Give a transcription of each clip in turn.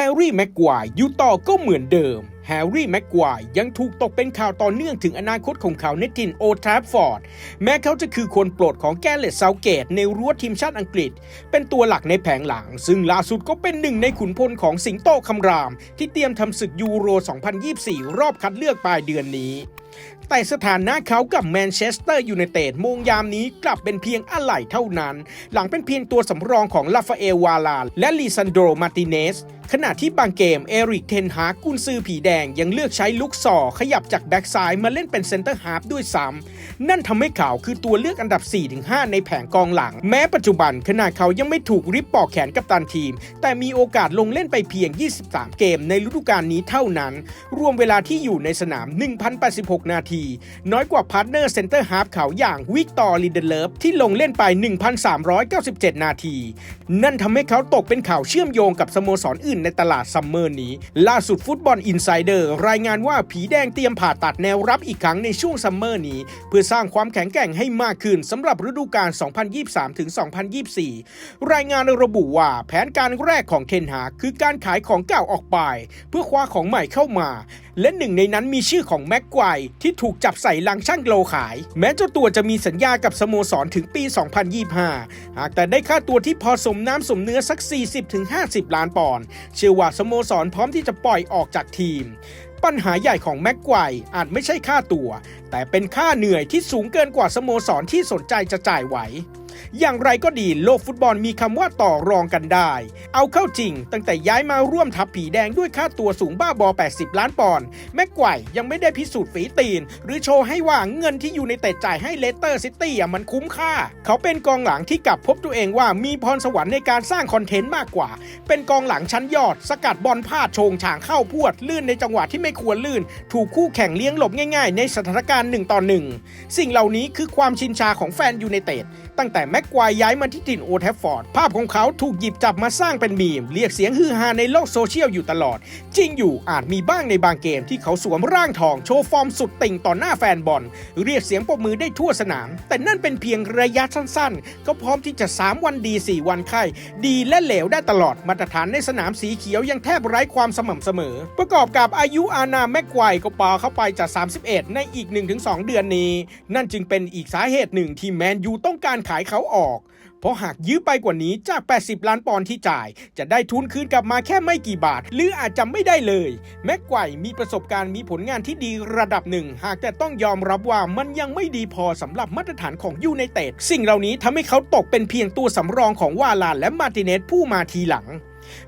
แฮร์รี่แม็กควายอยู่ต่อก็เหมือนเดิม แฮร์รี่แม็กควายยังถูกตกเป็นข่าวต่อเนื่องถึงอนาคตของเขาในทินโอทราฟฟอร์ด แม้เขาจะคือคนโปรดของแกเลตเซาเกตในรั้วทีมชาติอังกฤษ เป็นตัวหลักในแผงหลัง ซึ่งล่าสุดก็เป็นหนึ่งในขุนพลของสิงโตคำราม ที่เตรียมทำศึกยูโร 2024 รอบคัดเลือกปลายเดือนนี้ แต่สถานะเขากับแมนเชสเตอร์ยูไนเต็ดมงยามนี้กลับเป็นเพียงอะไหล่เท่านั้น หลังเป็นเพียงตัวสำรองของลาฟาเอลวาลานและลีซันโดมาร์ติเนสขณะที่บางเกม เอริกเทนฮากุนซือผีแดงยังเลือกใช้ลูกซอขยับจากแบ็กซ้ายมาเล่นเป็นเซนเตอร์ฮาร์ฟด้วยซ้ำนั่นทำให้เขาคือตัวเลือกอันดับ 4-5 ในแผงกองหลัง แม้ปัจจุบันขณะเขายังไม่ถูกริบปอกแขนกับตันทีม แต่มีโอกาสลงเล่นไปเพียง 23 เกมในฤดูกาลนี้เท่านั้น รวมเวลาที่อยู่ในสนาม 1,086นาที น้อยกว่าพาร์ทเนอร์เซนเตอร์ฮาร์ฟเขาอย่างวิกตอร์ลิเดเลฟที่ลงเล่นไป 1,397 นาที นั่นทำให้เขาตกเป็นข่าวเชื่อมโยงกับสโมสรอื่นในตลาดซัมเมอร์นี้ ล่าสุดฟุตบอลอินไซเดอร์รายงานว่าผีแดงเตรียมผ่าตัดแนวรับอีกครั้งในช่วงซัมเมอร์นี้ เพื่อสร้างความแข็งแกร่งให้มากขึ้นสำหรับฤดูกาล 2023-2024 รายงานระบุว่าแผนการแรกของเทนฮาคือการขายของเก่าออกไป เพื่อคว้าของใหม่เข้ามา และหนึ่งในนั้นมีชื่อของแม็กควที่ถูกจับใส่ลังช่างโลขาย แม้เจ้าตัวจะมีสัญญากับสโมสรถึงปี 2025 หากแต่ได้ค่าตัวที่พอสมน้ำสมเนื้อสัก 40-50 ล้านปอนด์เชื่อว่าสโมสรพร้อมที่จะปล่อยออกจากทีมปัญหาใหญ่ของแม็กไกวอาจไม่ใช่ค่าตัว แต่เป็นค่าเหนื่อยที่สูงเกินกว่าสโมสรที่สนใจจะจ่ายไหว อย่างไรก็ดีโลกฟุตบอลมีคำว่าต่อรองกันได้ เอาเข้าจริง ตั้งแต่ย้ายมาร่วมทัพผีแดงด้วยค่าตัวสูงบ้าบอ 80 ล้านปอนด์แม็กไกวยังไม่ได้พิสูจน์ฝีตีน หรือโชว์ให้ว่าเงินที่อยู่ในเตะจ่ายให้เลสเตอร์ซิตี้มันคุ้มค่า เขาเป็นกองหลังที่กลับพบตัวเองว่ามีพรสวรรค์ในการสร้างคอนเทนต์มากกว่า เป็นกองหลังชั้นยอด สกัดบอลพลาดโชงฉางเข้าพวด ลื่นในจังหวะที่ไม่ควรลื่น ถูกคู่แข่งเลี้ยงหลบง่าย ๆ ในสถานการณ์หนึ่งต่อหนึ่งสิ่งเหล่านี้คือความชินชาของแฟนยูไนเต็ดตั้งแต่แม็กไกวย้ายมาที่ถิ่นโอแทฟฟอร์ด ภาพของเขาถูกหยิบจับมาสร้างเป็นมีม เรียกเสียงฮือฮาในโลกโซเชียลอยู่ตลอด จริงอยู่อาจมีบ้างในบางเกมที่เขาสวมร่างทองโชว์ฟอร์มสุดติ่งต่อหน้าแฟนบอล เรียกเสียงปรบมือได้ทั่วสนาม แต่นั่นเป็นเพียงระยะสั้นๆ ก็พร้อมที่จะ 3 วันดี 4 วันไข้ดีและเหลวได้ตลอดมาตรฐานในสนามสีเขียวยังแทบไร้ความสม่ำเสมอ ประกอบกับอายุอาณาแม็กไกวก็ปาเข้าไปจาก 31 ในอีก 1-2 เดือนนี้ นั่นจึงเป็นอีกสาเหตุหนึ่งที่แมนยูต้องการขายเขาออก เพราะหากยื้อไปกว่านี้จาก 80 ล้านปอนด์ที่จ่าย จะได้ทุนคืนกลับมาแค่ไม่กี่บาท หรืออาจจะไม่ได้เลย แม็กไกวมีประสบการณ์มีผลงานที่ดีระดับหนึ่ง หากแต่ต้องยอมรับว่ามันยังไม่ดีพอสำหรับมาตรฐานของยูไนเต็ดสิ่งเหล่านี้ทำให้เขาตกเป็นเพียงตัวสำรองของวาลานและมาร์ติเนสผู้มาทีหลัง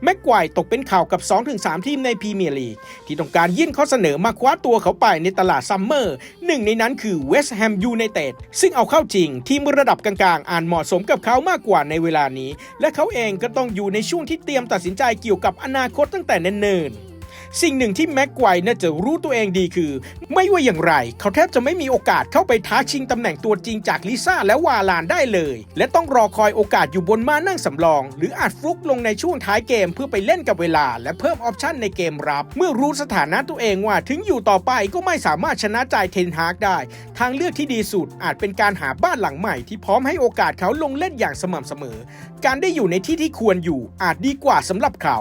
แม็กควายตกเป็นข่าวกับ 2-3 ทีมในพรีเมียร์ลีก ที่ต้องการยื่นข้อเสนอมาคว้าตัวเขาไปในตลาดซัมเมอร์หนึ่งในนั้นคือเวสต์แฮมยูไนเต็ดซึ่งเอาเข้าจริง ทีมระดับกลางๆอ่านเหมาะสมกับเขามากกว่าในเวลานี้ และเขาเองก็ต้องอยู่ในช่วงที่เตรียมตัดสินใจเกี่ยวกับอนาคตตั้งแต่เนิ่นๆ สิ่งหนึ่งที่แม็กไกวน่าจะรู้ตัวเองดีคือ ไม่ว่าอย่างไร เขาแทบจะไม่มีโอกาสเข้าไปท้าชิงตำแหน่งตัวจริงจากลิซ่าและวาลานได้เลย และต้องรอคอยโอกาสอยู่บนม้านั่งสำรอง หรืออาจฟลุกลงในช่วงท้ายเกมเพื่อไปเล่นกับเวลา และเพิ่มออปชั่นในเกมรับ เมื่อรู้สถานะตัวเองว่าถึงอยู่ต่อไปก็ไม่สามารถชนะใจเทนฮากได้ ทางเลือกที่ดีสุดอาจเป็นการหาบ้านหลังใหม่ที่พร้อมให้โอกาสเขาลงเล่นอย่างสม่ำเสมอ การได้อยู่ในที่ที่ควรอยู่อาจดีกว่าสำหรับเขา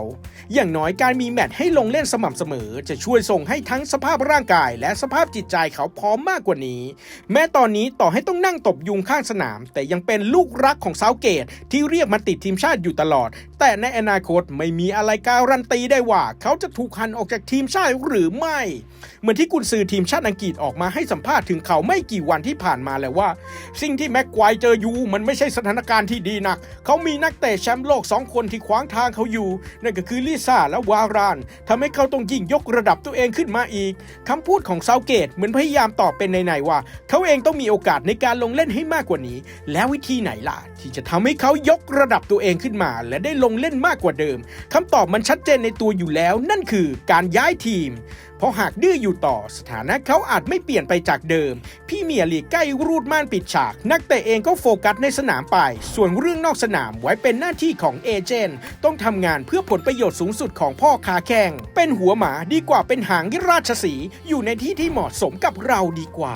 อย่างน้อยการมีแมตช์ให้ลงเล่นสม่ำเสมอจะช่วยส่งให้ทั้งสภาพร่างกาย และสภาพจิตใจเขาพร้อมมากกว่านี้ แม้ตอนนี้ต่อให้ต้องนั่งตบยุงข้างสนาม แต่ยังเป็นลูกรักของเซาเกตที่เรียกมาติดทีมชาติอยู่ตลอด แต่ในอนาคตไม่มีอะไรการันตีได้ว่า เขาจะถูกหันออกจากทีมชาติหรือไม่ เหมือนที่กุนซือทีมชาติอังกฤษออกมาให้สัมภาษณ์ถึงเขาไม่กี่วันที่ผ่านมาแล้วว่า สิ่งที่แม็กควายเจออยู่มันไม่ใช่สถานการณ์ที่ดีนัก เขามีนักเตะแชมป์โลกสองคนที่ขวางทางเขาอยู่ นั่นก็คือลิซ่าและวารานทำให้เขาต้องยิ่งยกระดับตัวเองขึ้นมาอีกคำพูดของเซาเกตเหมือนพยายามตอบเป็นในๆว่า เขาเองต้องมีโอกาสในการลงเล่นให้มากกว่านี้ แล้ววิธีไหนล่ะ ที่จะทำให้เขายกระดับตัวเองขึ้นมา และได้ลงเล่นมากกว่าเดิมคำตอบมันชัดเจนในตัวอยู่แล้ว นั่นคือการย้ายทีม เพราะหากดื้ออยู่ต่อสถานะเขาอาจไม่เปลี่ยนไปจากเดิม พี่เมียร์ลีกใกล้รูดม่านปิดฉาก นักเตะเองก็โฟกัสในสนามไป ส่วนเรื่องนอกสนามไว้เป็นหน้าที่ของเอเจนต์ต้องทำงานเพื่อผลประโยชน์สูงสุดของพ่อคาแข่งเป็นหัวหมาดีกว่าเป็นหางราชสีอยู่ในที่ที่เหมาะสมกับเราดีกว่า